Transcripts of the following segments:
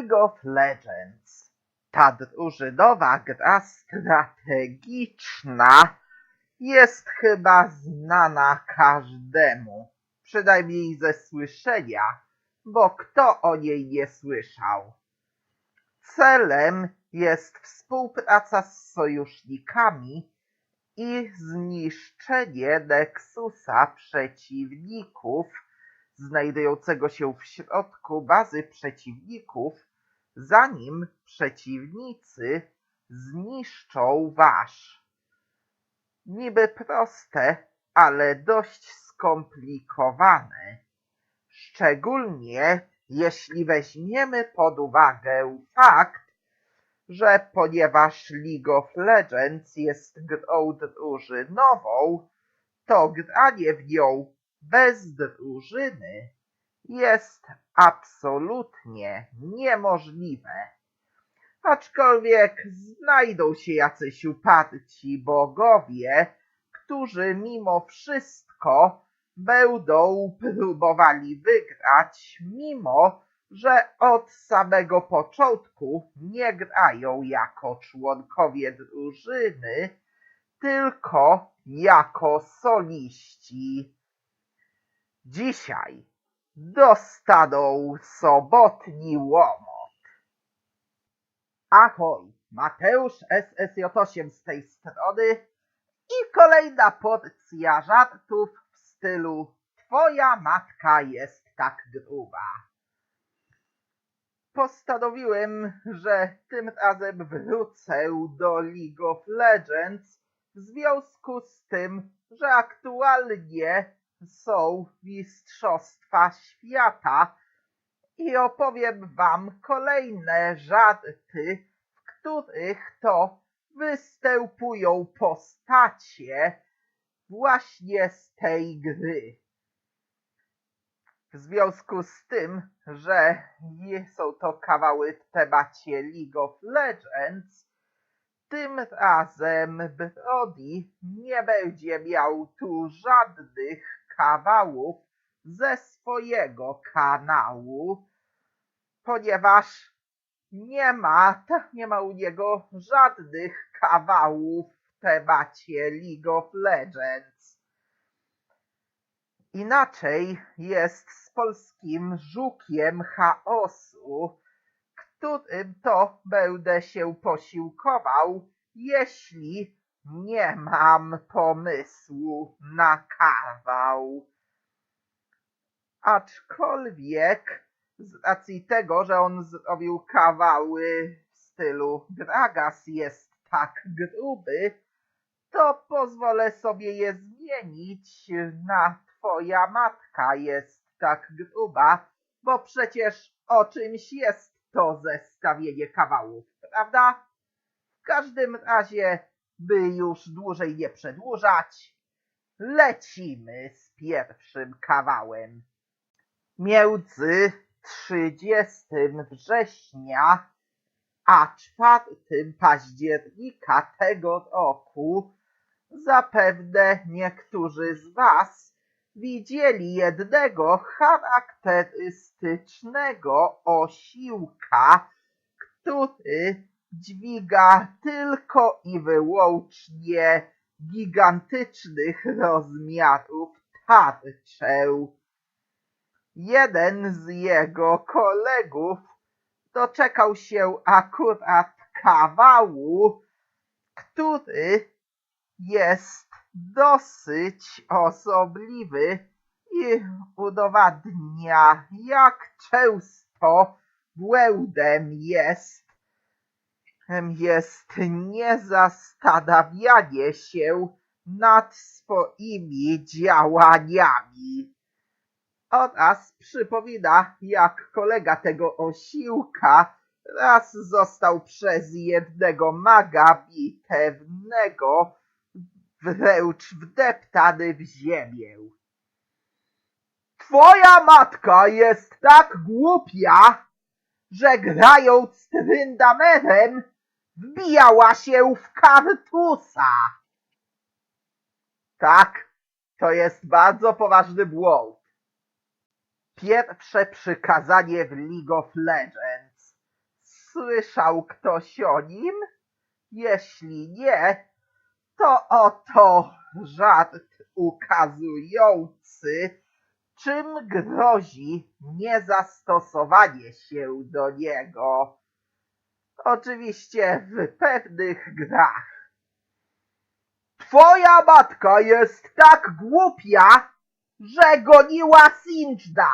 League of Legends. Ta drużynowa gra strategiczna jest chyba znana każdemu, przynajmniej ze słyszenia, bo kto o niej nie słyszał? Celem jest współpraca z sojusznikami i zniszczenie Nexusa przeciwników znajdującego się w środku bazy przeciwników, zanim przeciwnicy zniszczą wasz. Niby proste, ale dość skomplikowane. Szczególnie jeśli weźmiemy pod uwagę fakt, że ponieważ League of Legends jest grą drużynową, to granie w nią bez drużyny jest absolutnie niemożliwe. Aczkolwiek znajdą się jacyś uparci bogowie, którzy mimo wszystko będą próbowali wygrać, mimo że od samego początku nie grają jako członkowie drużyny, tylko jako soliści. Dzisiaj dostaną sobotni łomot. Ahoj, Mateusz SSJ8 z tej strony i kolejna porcja żartów w stylu Twoja matka jest tak gruba. Postanowiłem, że tym razem wrócę do League of Legends w związku z tym, że aktualnie są Mistrzostwa Świata i opowiem Wam kolejne żarty, w których to występują postacie właśnie z tej gry. W związku z tym, że nie są to kawały w temacie League of Legends, tym razem Brody nie będzie miał tu żadnych kawałów ze swojego kanału, ponieważ nie ma, nie ma u niego żadnych kawałów w temacie League of Legends. Inaczej jest z polskim żukiem chaosu, którym to będę się posiłkował, jeśli nie mam pomysłu na kawał. Aczkolwiek z racji tego, że on zrobił kawały w stylu Gragas jest tak gruby, to pozwolę sobie je zmienić na Twoja matka jest tak gruba, bo przecież o czymś jest to zestawienie kawałów, prawda? W każdym razie, by już dłużej nie przedłużać, lecimy z pierwszym kawałem. Między 30 września a 4 października tego roku zapewne niektórzy z Was widzieli jednego charakterystycznego osiłka, który dźwiga tylko i wyłącznie gigantycznych rozmiarów tarczę. Jeden z jego kolegów doczekał się akurat kawału, który jest dosyć osobliwy i udowadnia, jak często błędem jest, jest niezastanawianie się nad swoimi działaniami. Oraz przypomina, jak kolega tego osiłka raz został przez jednego maga bitewnego wręcz wdeptany w ziemię. Twoja matka jest tak głupia, że grając tryndamerem wbijała się w kartusa. Tak, to jest bardzo poważny błąd. Pierwsze przykazanie w League of Legends. Słyszał ktoś o nim? Jeśli nie, to oto żart ukazujący, czym grozi niezastosowanie się do niego. Oczywiście w pewnych grach. Twoja matka jest tak głupia, że goniła Sinjda.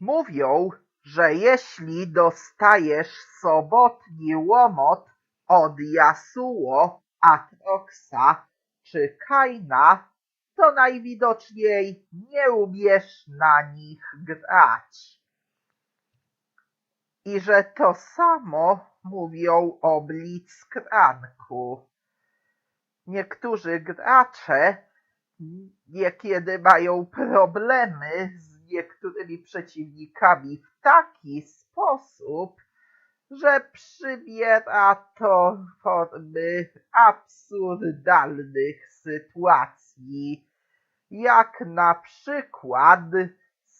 Mówią, że jeśli dostajesz sobotni łomot od Yasuo, Atroxa czy Kaina, to najwidoczniej nie umiesz na nich grać. I że to samo mówią o Blitzcranku. Niektórzy gracze niekiedy mają problemy z niektórymi przeciwnikami w taki sposób, że przybiera to formy absurdalnych sytuacji, jak na przykład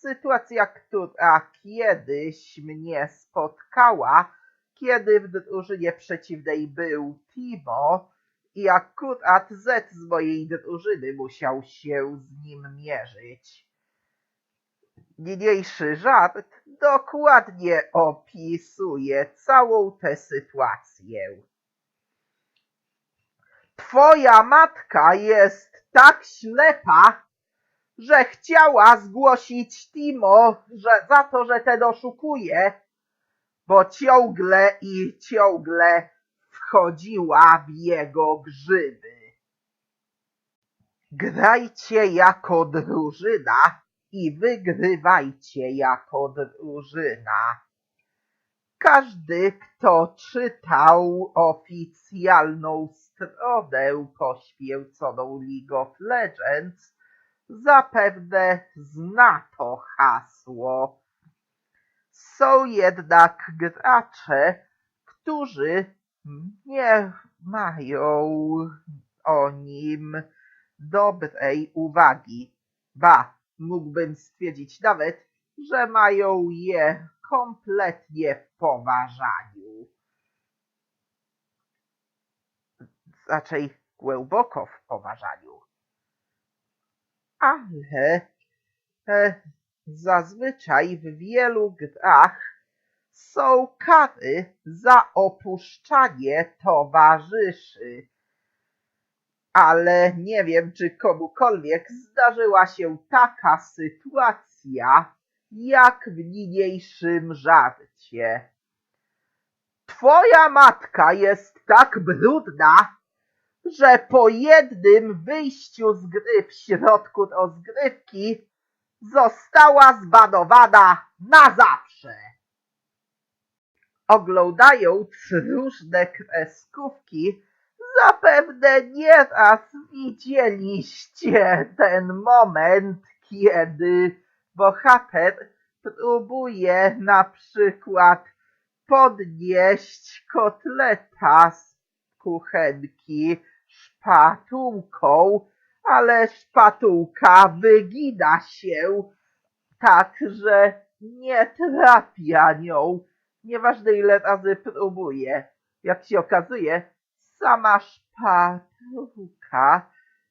sytuacja, która kiedyś mnie spotkała, kiedy w drużynie przeciwnej był Timo i akurat Z z mojej drużyny musiał się z nim mierzyć. Niniejszy żart dokładnie opisuje całą tę sytuację. Twoja matka jest tak ślepa, że chciała zgłosić Timo, że za to, że ten oszukuje, bo ciągle i ciągle wchodziła w jego grzyby. Grajcie jako drużyna i wygrywajcie jako drużyna. Każdy, kto czytał oficjalną stronę poświęconą League of Legends, zapewne zna to hasło. Są jednak gracze, którzy nie mają o nim dobrej uwagi. Ba, mógłbym stwierdzić nawet, że mają je kompletnie w poważaniu. Raczej głęboko w poważaniu. Ale e, zazwyczaj w wielu grach są kary za opuszczanie towarzyszy. Ale nie wiem, czy komukolwiek zdarzyła się taka sytuacja, jak w niniejszym żarcie. Twoja matka jest tak brudna, że po jednym wyjściu z gry w środku rozgrywki została zbanowana na zawsze. Oglądając różne kreskówki, zapewne nieraz widzieliście ten moment, kiedy bohater próbuje na przykład podnieść kotleta z kuchenki szpatułką, ale szpatułka wygina się tak, że nie trafia nią. Nieważne ile razy próbuje. Jak się okazuje, sama szpatułka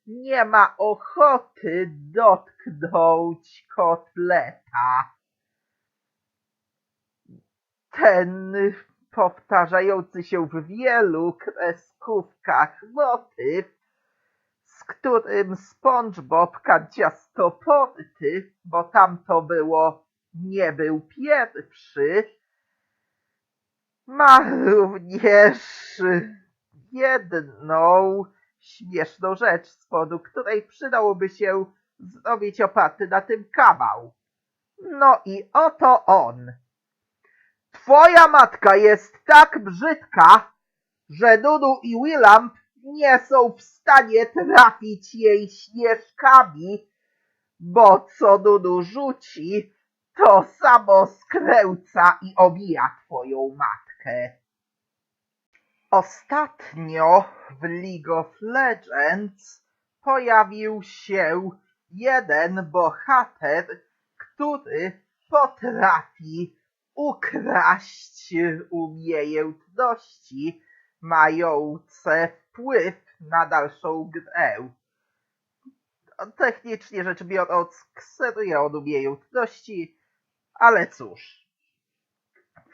nie ma ochoty dotknąć kotleta. Ten powtarzający się w wielu kreskówkach motyw, z którym SpongeBob kanciastoporty, bo tam to było nie był pierwszy, ma również jedną śmieszną rzecz, z powodu której przydałoby się zrobić oparty na tym kawał. No i oto on. Twoja matka jest tak brzydka, że Dudu i Willamp nie są w stanie trafić jej śnieżkami, bo co Dudu rzuci, to samo skręca i obija twoją matkę. Ostatnio w League of Legends pojawił się jeden bohater, który potrafi ukraść umiejętności mające wpływ na dalszą grę. Technicznie rzecz biorąc, kseruje on umiejętności, ale cóż.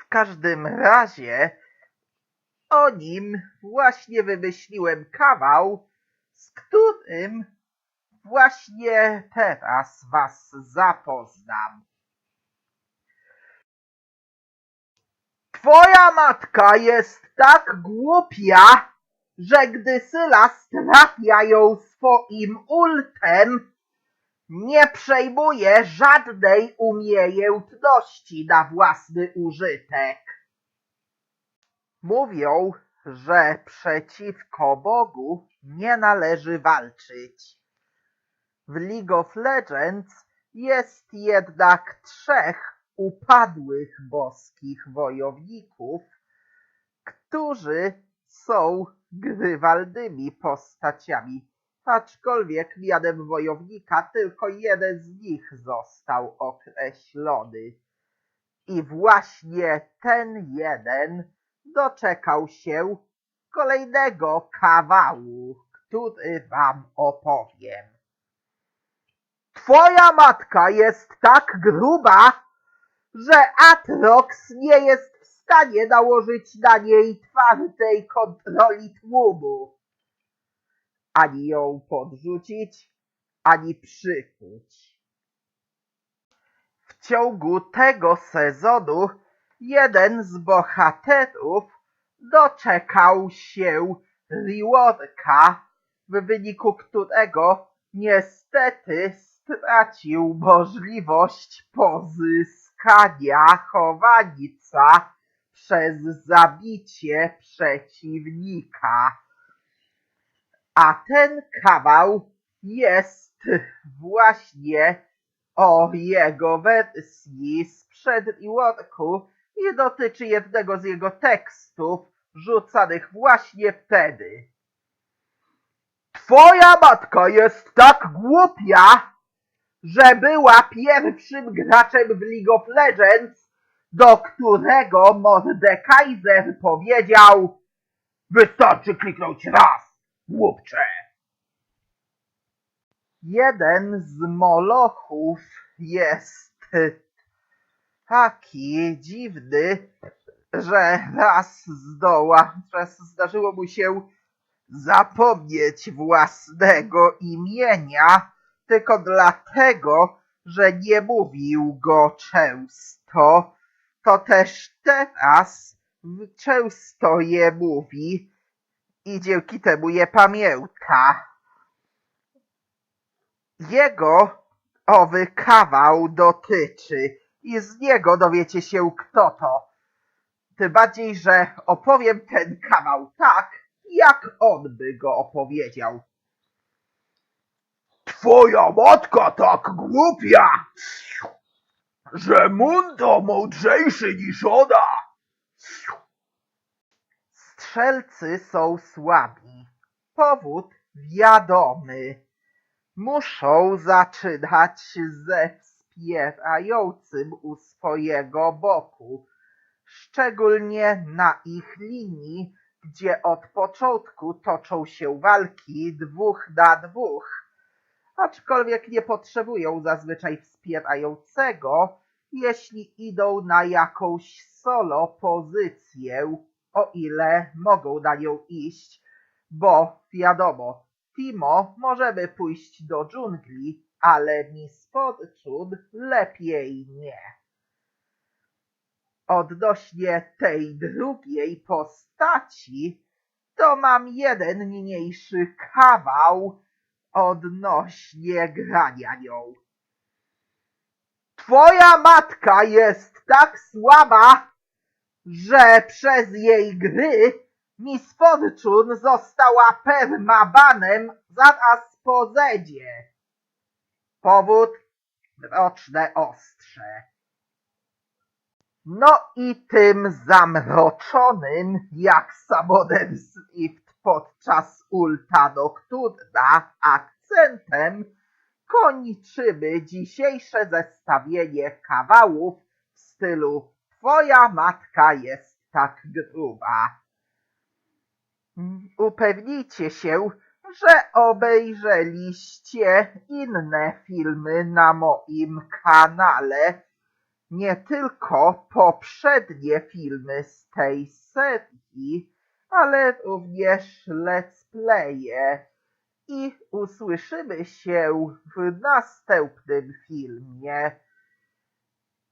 W każdym razie o nim właśnie wymyśliłem kawał, z którym właśnie teraz was zapoznam. Twoja matka jest tak głupia, że gdy Sylas trafia ją swoim ultem, nie przejmuje żadnej umiejętności na własny użytek. Mówią, że przeciwko Bogu nie należy walczyć. W League of Legends jest jednak trzech upadłych boskich wojowników, którzy są grywalnymi postaciami, aczkolwiek mianem wojownika tylko jeden z nich został określony. I właśnie ten jeden doczekał się kolejnego kawału, który wam opowiem. Twoja matka jest tak gruba, że Atrox nie jest w stanie nałożyć na niej twardej kontroli tłumu. Ani ją podrzucić, ani przykuć. W ciągu tego sezonu jeden z bohaterów doczekał się reworka, w wyniku którego niestety stracił możliwość pozyskania chowanica przez zabicie przeciwnika. A ten kawał jest właśnie o jego wersji sprzed reworku i dotyczy jednego z jego tekstów rzucanych właśnie wtedy. Twoja matka jest tak głupia, że była pierwszym graczem w League of Legends, do którego Mordekaiser powiedział Wystarczy kliknąć raz, głupcze. Jeden z molochów jest taki dziwny, że raz zdoła, raz zdarzyło mu się zapomnieć własnego imienia tylko dlatego, że nie mówił go często, to też teraz często je mówi i dzięki temu je pamięta. Jego owy kawał dotyczy i z niego dowiecie się kto to. Tym bardziej, że opowiem ten kawał tak, jak on by go opowiedział. Twoja matka tak głupia, że Mundo mądrzejszy niż ona. Strzelcy są słabi. Powód wiadomy. Muszą zaczynać ze wspierającym u swojego boku, szczególnie na ich linii, gdzie od początku toczą się walki dwóch na dwóch, aczkolwiek nie potrzebują zazwyczaj wspierającego, jeśli idą na jakąś solo pozycję, o ile mogą na nią iść, bo wiadomo, Timo możemy pójść do dżungli, ale Miss Fortune lepiej nie. Odnośnie tej drugiej postaci, to mam jeden niniejszy kawał odnośnie grania nią. Twoja matka jest tak słaba, że przez jej gry Miss Fortune została permabanem zaraz po zedzie. Powód roczne ostrze. No i tym zamroczonym jak Samonem Swift podczas ulta akcentem kończymy dzisiejsze zestawienie kawałów w stylu twoja matka jest tak gruba. Upewnijcie się, że obejrzeliście inne filmy na moim kanale, nie tylko poprzednie filmy z tej serii, ale również let's playe i usłyszymy się w następnym filmie.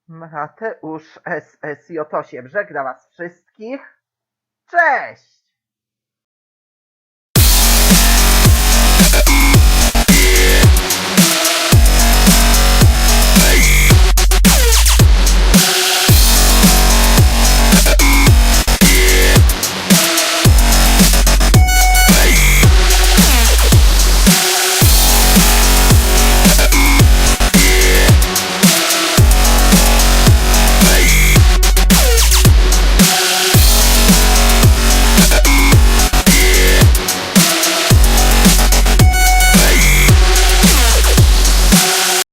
Mateusz SSJ8 żegna was wszystkich. Cześć!